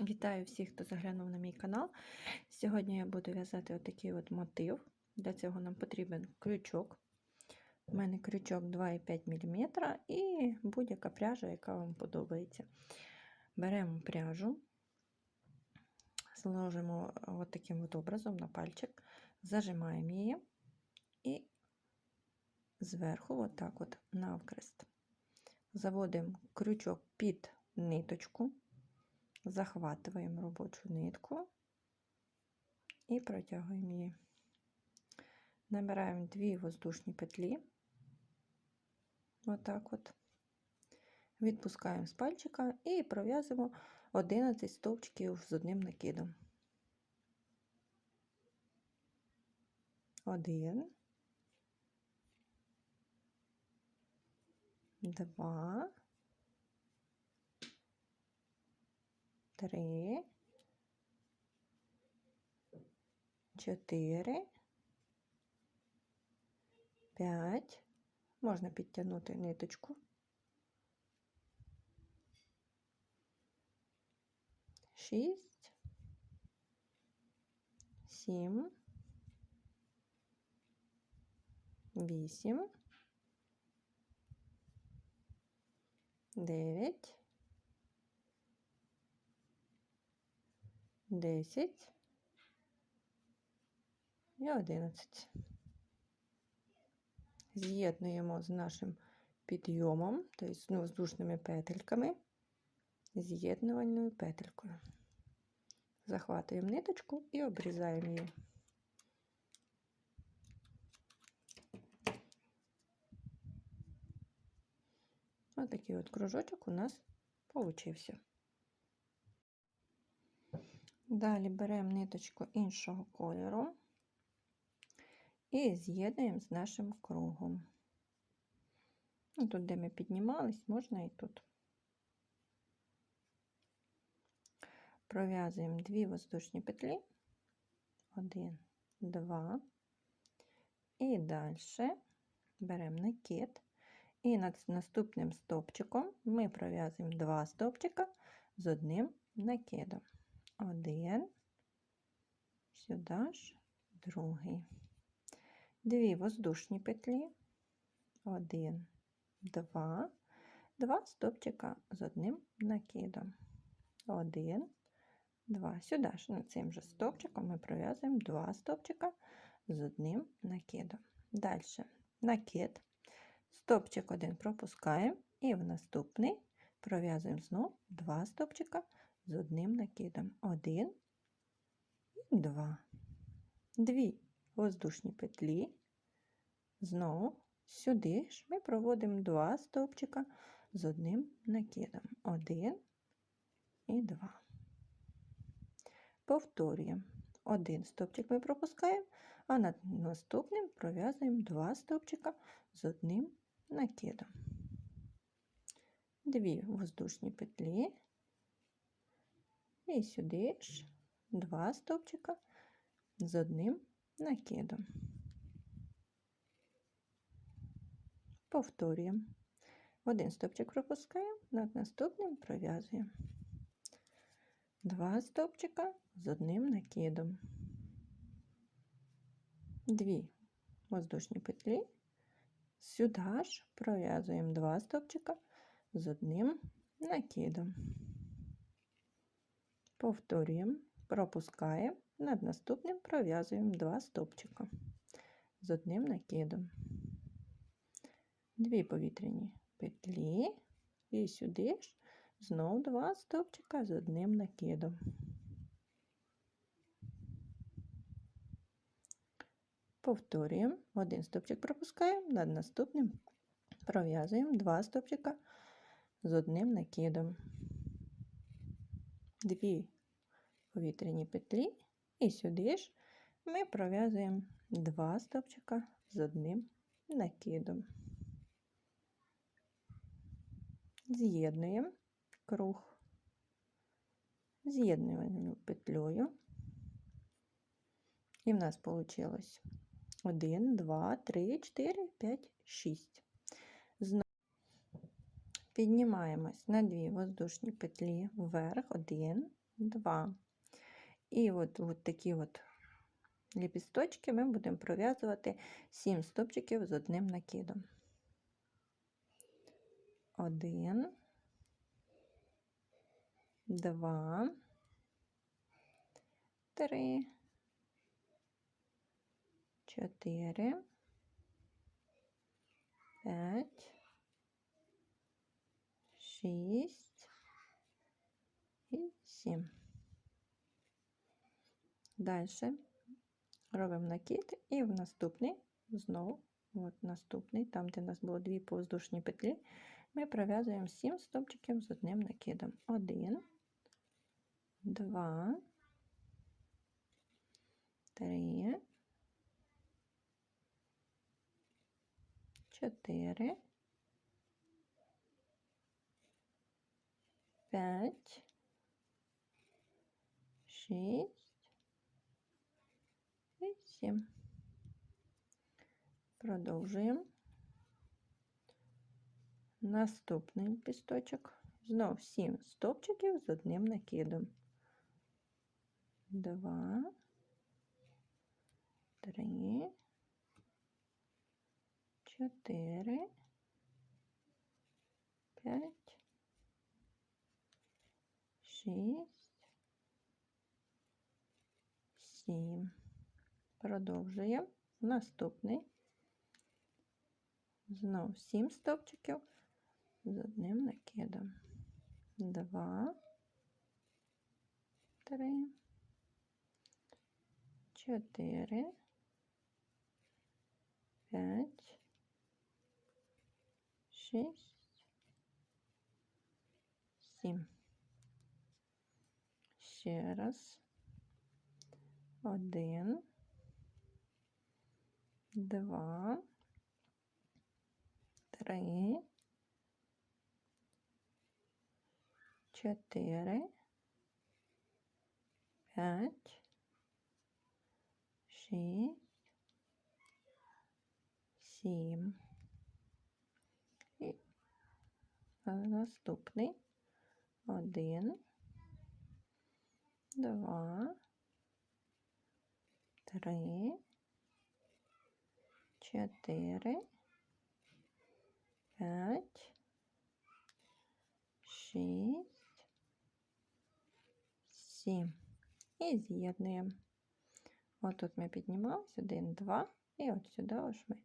Вітаю всіх, хто заглянув на мій канал. Сьогодні я буду в'язати отакий от мотив. Для цього нам потрібен крючок. У мене крючок 2,5 мм і будь-яка пряжа, яка вам подобається. Беремо пряжу, зложимо от таким от образом на пальчик, зажимаємо її і зверху, отак от навкрест, заводимо крючок під ниточку захватуємо робочу нитку і протягуємо її. Набираємо дві воздушні петлі, отак от, відпускаємо з пальчика і пров'язуємо 11 стовпчиків з одним накидом. Один, два, три, чотири, п'ять. Можна підтягнути ниточку. Шість, сім, вісім, дев'ять. 10 і 11. З'єднуємо з нашим підйомом, тобто з воздушними петельками, з'єднувальною петелькою. Захватуємо ниточку і обрізаємо її. Ось такий от кружочок у нас получився. Далі беремо ниточку іншого кольору і з'єднуємо з нашим кругом. Ну, тут, де ми піднімались, можна і тут. Пров'язуємо дві воздушні петлі, один, два, і далі беремо накид, і над наступним стовпчиком ми пров'язуємо два стовпчика з одним накидом один, сюди ж другий. Дві воздушні петлі, один, два, два стопчика з одним накидом. Один, два. Сюди ж над цим же стопчиком ми пров'язуємо два стопчика з одним накидом. Далі накид, стопчик один пропускаємо і в наступний пров'язуємо знову два стопчика з одним накидом. Один і два. Дві воздушні петлі. Знову сюди ж ми проводимо два стовпчика з одним накидом. Один і два. Повторюємо. Один стовпчик ми пропускаємо, а над наступним пров'язуємо два стовпчика з одним накидом. Дві воздушні петлі і сюди ж два стовпчика з одним накидом. Повторюємо. Один стовпчик пропускаємо, над наступним пров'язуємо. Два стовпчика з одним накидом. Дві воздушні петлі. Сюди ж пров'язуємо два стовпчика з одним накидом. Повторюємо, пропускаємо, над наступним пров'язуємо два стовпчика з одним накидом. Дві повітряні петлі, і сюди ж знову два стовпчика з одним накидом. Повторюємо, один стовпчик пропускаємо, над наступним пров'язуємо два стовпчика з одним накидом. Дві повітряні петлі, і сюди ж ми пров'язуємо два стовпчика з одним накидом. З'єднуємо круг, з'єднувальною петлею. І в нас вийшло 1, 2, 3, 4, 5, 6. Піднімаємось на дві воздушні петлі вверх, 1, два. І от, от такі от ліпісточки ми будемо пров'язувати 7 стопчиків з одним накидом. Один, два, три, чотири, п'ять, шість і сім. Далі робимо накид і в наступний знову, от наступний, там, де у нас було дві повздушні петлі, ми пров'язуємо 7 стовпчиків з одним накидом. Один, два, три, чотири, п'ять, шість і сім. Продовжуємо. Наступний пісточок. Знов 7 стовпчиків з одним накидом. Два, три, чотири, п'ять, шість, сім. Продовжуємо. Наступний. Знов 7 стовпчиків з одним накидом. Два, три, чотири, п'ять, шість, сім. Ще раз. Один, два, три, чотири, п'ять, шість, сім. І наступний. Один, два, три, чотири, п'ять, шість, сім. І з'єднуємо. От тут ми піднімалися, один, два, і от сюди ось ми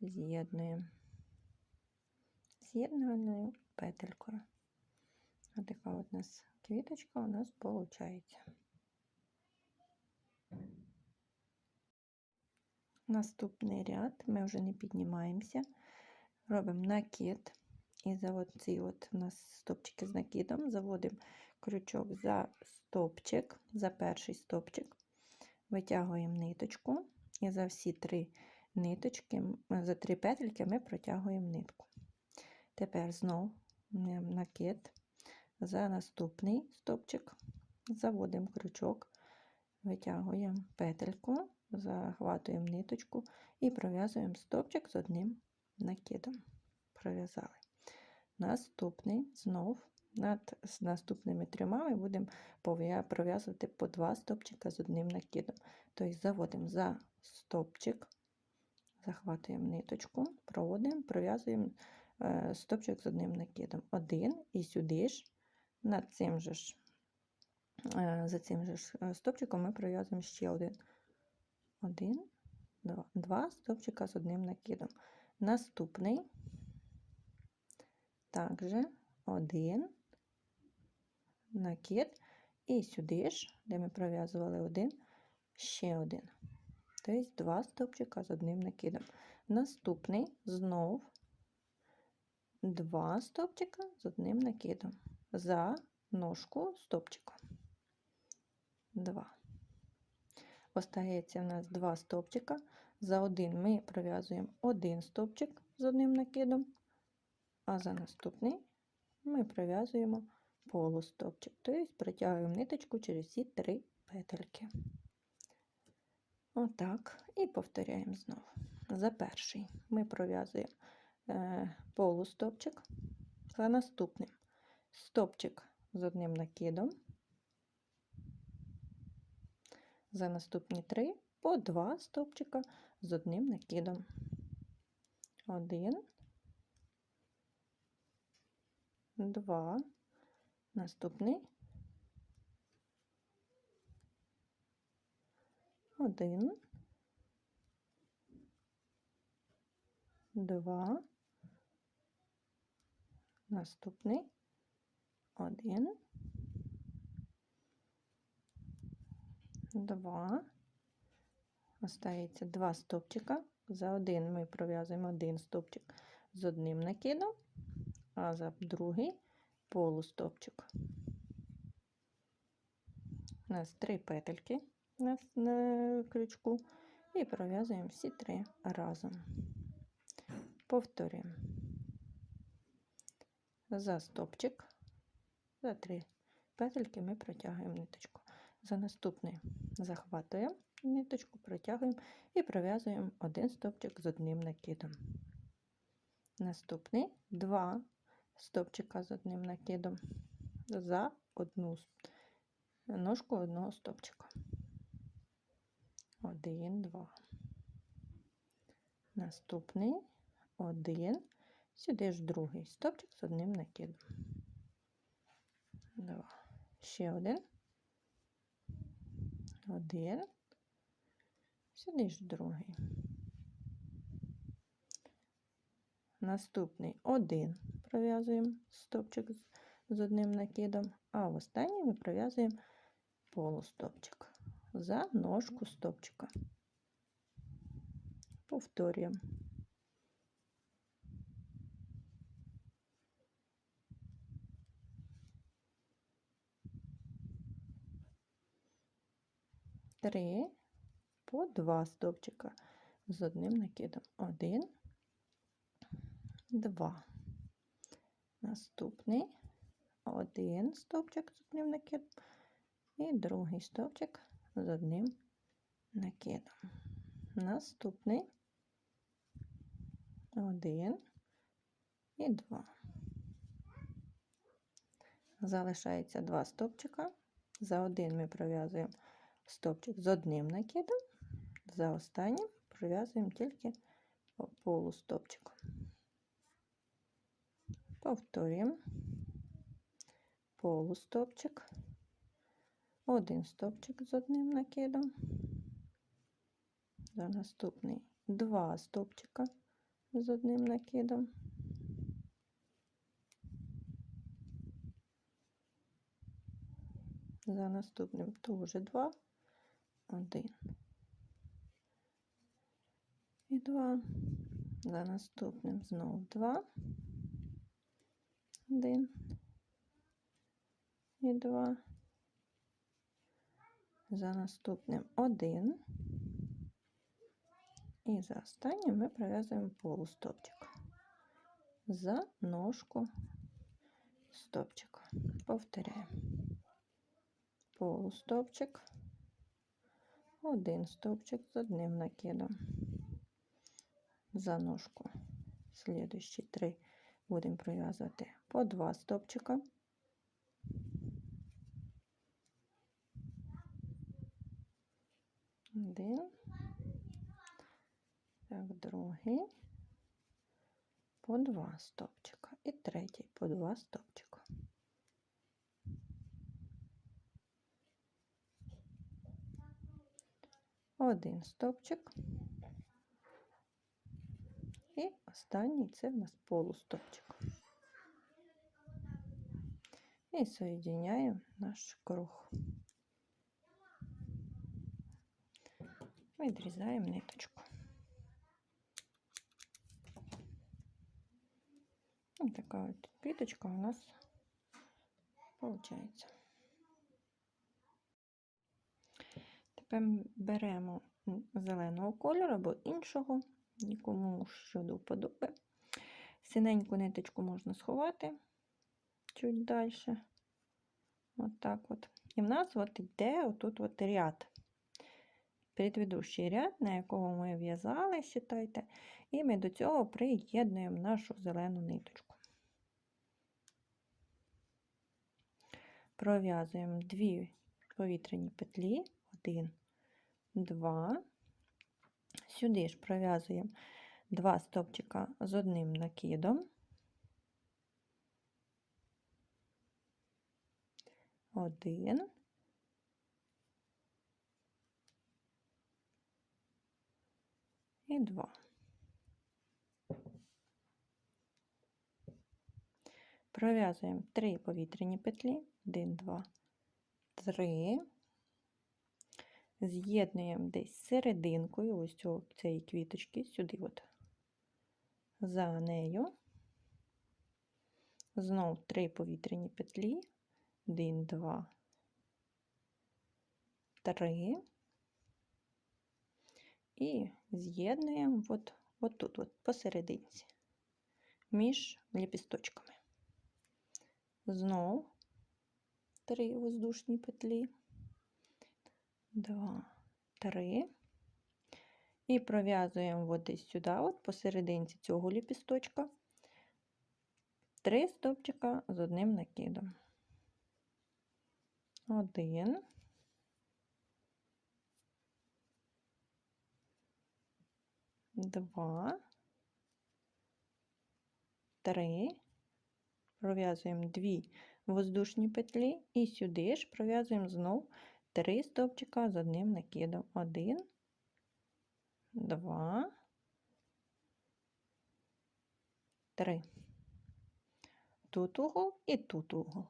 з'єднуємо. З'єднувальною петелькою. Ось така от у нас квіточка у нас виходить. Наступний ряд ми вже не піднімаємося, робимо накид. І за оці от у нас стопчики з накидом заводимо крючок за стопчик, за перший стопчик, витягуємо ниточку, і за всі три ниточки, за три петельки ми протягуємо нитку. Тепер знову накид за наступний стопчик, заводимо крючок, витягуємо петельку, захватуємо ниточку і пров'язуємо стопчик з одним накидом. Пров'язали. Наступний знов над наступними трьома ми будемо пров'язувати по два стопчика з одним накидом. Тобто заводимо за стопчик, захватуємо ниточку, проводимо, пров'язуємо стопчик з одним накидом. Один і сюди ж, над цим же ж, за цим же ж стопчиком ми пров'язуємо ще один. Один, два, два стопчика з одним накидом. Наступний також один накид, і сюди ж, де ми пров'язували один, ще один. Тобто два стопчика з одним накидом. Наступний знов два стопчика з одним накидом. За ножку стопчика. Два. Остається в нас два стопчика. За один ми пров'язуємо один стопчик з одним накидом, а за наступний ми пров'язуємо полустопчик, тобто протягуємо ниточку через всі три петельки. Отак, і повторяємо знову. За перший ми пров'язуємо е, полустопчик, за наступним стопчик з одним накидом, За наступні три по два стовпчика з одним накидом. Один, два, наступний, один, два, наступний, один, два, остається два стовпчика. За один ми пров'язуємо один стовпчик з одним накидом, а за другий полустовпчик. У нас три петельки на, крючку і пров'язуємо всі три разом. Повторюємо. За стовпчик, за три петельки ми протягуємо ниточку. За наступний захватуємо ниточку, протягуємо і пров'язуємо один стовпчик з одним накидом. Наступний два стовпчика з одним накидом за одну ножку одного стовпчика. Один, два. Наступний один. Сюди ж другий стовпчик з одним накидом. Два. Ще один. Один. Сюди ж другий. Наступний один пров'язуємо стовпчик з одним накидом, а в останній ми пров'язуємо полустовпчик за ножку стовпчика. Повторюємо. Три по два стовпчика з одним накидом. Один, два. Наступний один стовпчик з одним накидом і другий стовпчик з одним накидом. Наступний один і два. Залишається два стовпчика. За один ми пров'язуємо стовпчик з одним накидом, за останнім пров'язуємо тільки по полустовпчику. Повторюємо полустовпчик, один стовпчик з одним накидом, за наступний два стовпчика з одним накидом. За наступним теж два, один і два. За наступним знову два, один і два. За наступним один. І за останнім ми пров'язуємо полустопчик за ножку стопчика. Повторяємо полустопчик, один стовпчик з одним накидом за ножку. Слідуючі три будемо пров'язувати по два стовпчика. Один, так, другий, по два стовпчика і третій по два стовпчика. Один стовпчик. І останній це в нас полустовпчик. І соєдиняємо наш круг. Відрізаємо ниточку. Ось така от квіточка у нас виходить. Беремо зеленого кольору або іншого нікому що до вподоби. Синеньку ниточку можна сховати чуть далі. От от. І в нас от йде отут от ряд. Предведущий ряд, на якого ми в'язали, считайте, і ми до цього приєднуємо нашу зелену ниточку. Пров'язуємо дві повітряні петлі, один 2. Сюди ж пров'язуємо два стовпчика з одним накидом. Один. І два. Пров'язуємо три повітряні петлі. Один, два, три. З'єднуємо десь серединкою ось цього, цієї квіточки, сюди от за нею. Знову три повітряні петлі. Один, два, три. І з'єднуємо от, от тут, от посерединці, між ліпісточками. Знову три воздушні петлі два, три. І пров'язуємо от сюди, от посерединці цього ліпісточка, три стопчика з одним накидом. Один. Два. Три. Пров'язуємо дві воздушні петлі і сюди ж пров'язуємо знов Три стовпчика з одним накидом. 1, 2, 3. Тут угол і тут угол.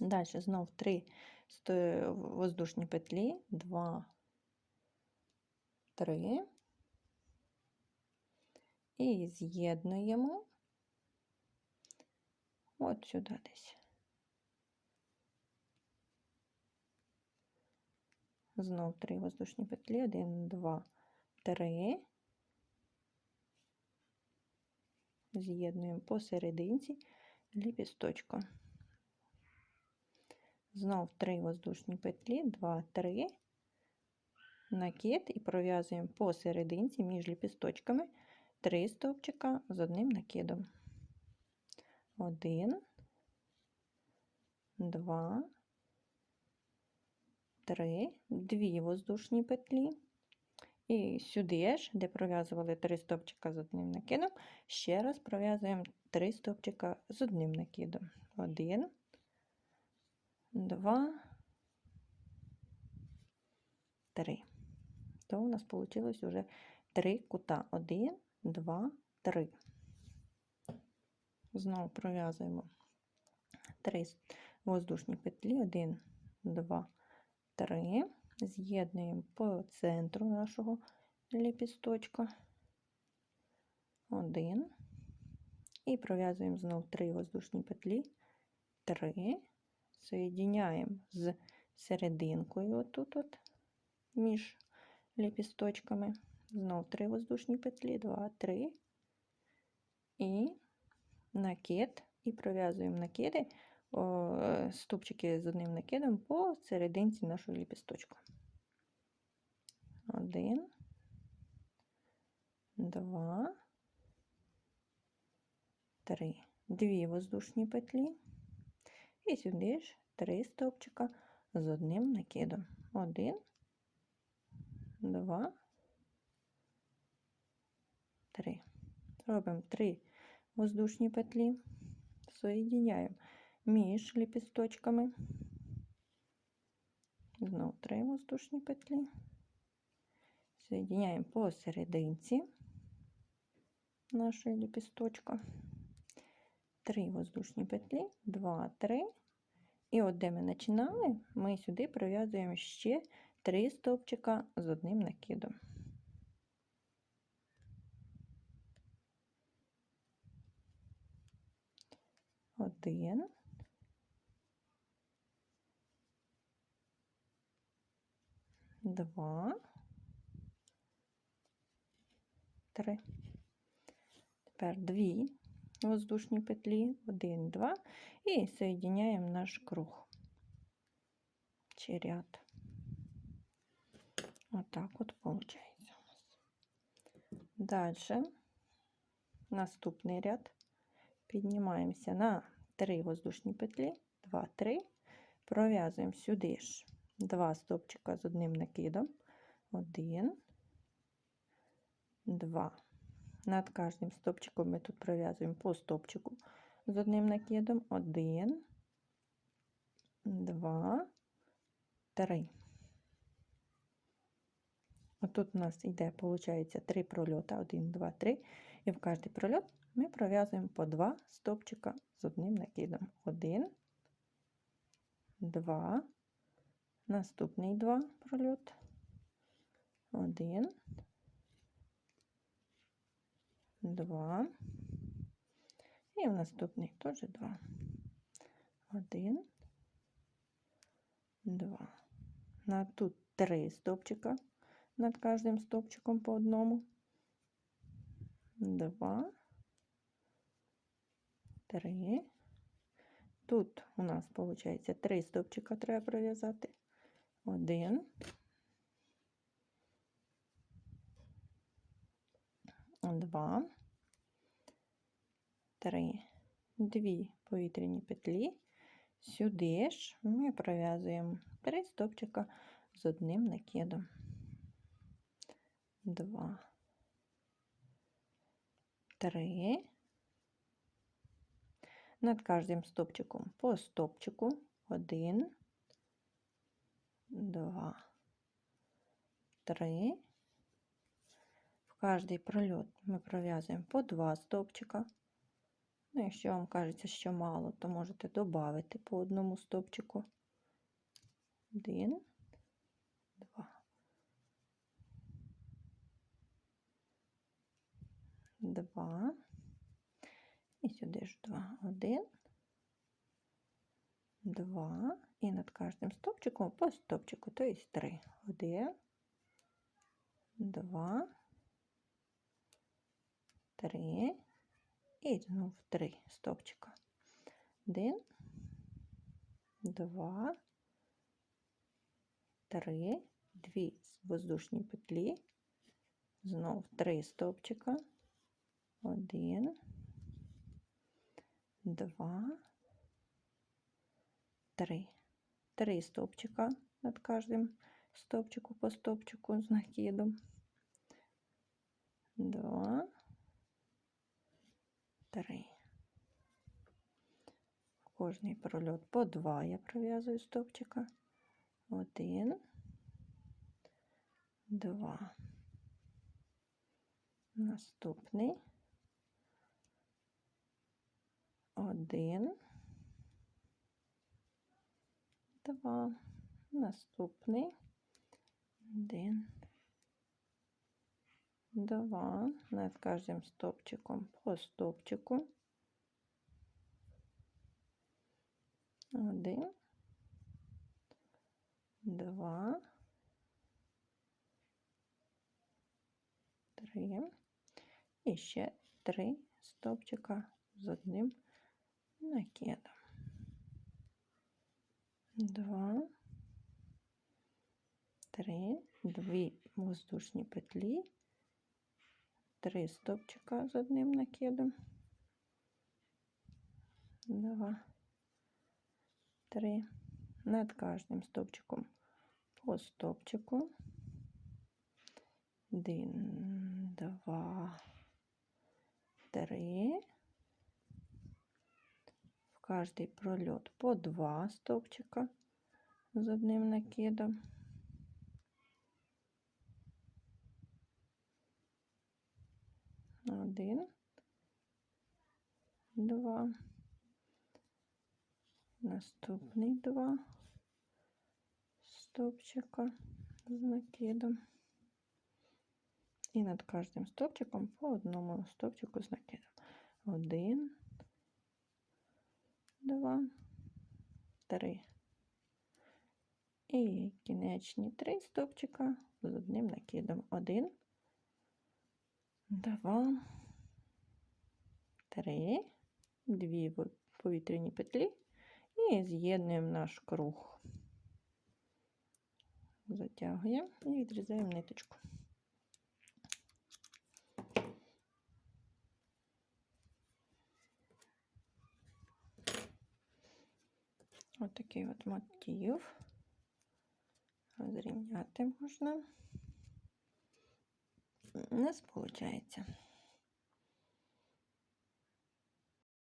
Далі знов три воздушні петлі, 2, 3. І з'єднуємо от сюди десь. Знов три воздушні петлі, один, два, три. З'єднуємо посерединці ліпісточку. Знов три воздушні петлі, два, три, накид і пров'язуємо посерединці між ліпісточками три стовпчика з одним накидом. Один, два, три, дві воздушні петлі. І сюди ж, де пров'язували три стовпчика з одним накидом, ще раз пров'язуємо три стовпчика з одним накидом. Один, два, три. То у нас вийшло вже три кута. Один, два, три. Знову пров'язуємо три воздушні петлі, один, два, три. З'єднуємо по центру нашого ліпісточка. Один. І пров'язуємо знову три воздушні петлі, три. Соєдиняємо з серединкою, отут, от, між ліпісточками. Знову три воздушні петлі, два, три. І накид, і пров'язуємо накиди, ступчики з одним накидом по серединці нашого ліпісточка. Один, два, три. Дві воздушні петлі. І сюди ж три стовпчика з одним накидом. Один, два, три. Робимо три воздушні петлі, соєдиняємо між ліпісточками. Знову три воздушні петлі. Соєдиняємо посерединці нашої ліпісточка. Три воздушні петлі, два, три. І от де ми починали, ми сюди пров'язуємо ще три стовпчика з одним накидом. Один. Два. Три. Тепер дві воздушні петлі, один, два, і соєдиняємо наш круг чи ряд. Отак от виходить у нас. Далі наступний ряд. Піднімаємося на 3 воздушні петлі, 2, 3, пров'язуємо сюди ж два стовпчика з одним накидом. Один, два. Над кожним стовпчиком ми тут пров'язуємо по стовпчику з одним накидом. Один, два, три. Отут у нас йде, виходить, три прольота. Один, два, три. І в кожний прольот ми пров'язуємо по два стовпчика з одним накидом. Один, два, наступний два прольот. Один, два. І в наступний теж два. Один, два. На тут три стовпчика над кожним стовпчиком по одному. Два, три. Тут у нас виходить три стовпчика треба пров'язати. Один. Два. Три. Дві повітряні петлі. Сюди ж ми пров'язуємо три стовпчика з одним накидом. Два. Три. Над кожним стовпчиком по стовпчику. Один, два, три. В кожний прольот ми пров'язуємо по два стовпчика. Ну, якщо вам кажеться, що мало, то можете додати по одному стовпчику. Один, два. Два. І сюди ж два. Один, два. І над кожним стовпчиком по стовпчику, то є три. Один, два, три. І знов три стовпчика. Один, два, три, дві воздушні петлі. Знов три стовпчика. Один, два, три. Три стовпчика над кожним стовпчику по стовпчику з накидом. Два, три. В кожний прольот по два я пров'язую стовпчика. Один, два. Наступний. Один, два. Наступний. Один, два. Над кожним стовпчиком по стовпчику. Один, два, три. І ще три стовпчика з одним накидом. Два, три, дві воздушні петлі, три стовпчика з одним накидом. Два, три. Над кожним стовпчиком по стовпчику. Один, два, три. Каждый прольот по два стовпчика з одним накидом. Один, два, наступний два стовпчика з накидом. І над кожним стовпчиком по одному стовпчику з накидом. Три. і кінечні три стовпчика з одним накидом. 1, 2, 3, 2 повітряні петлі і з'єднуємо наш круг. Затягуємо і відрізаємо ниточку. Отакий от мотив. розрівняти можна. У нас виходить.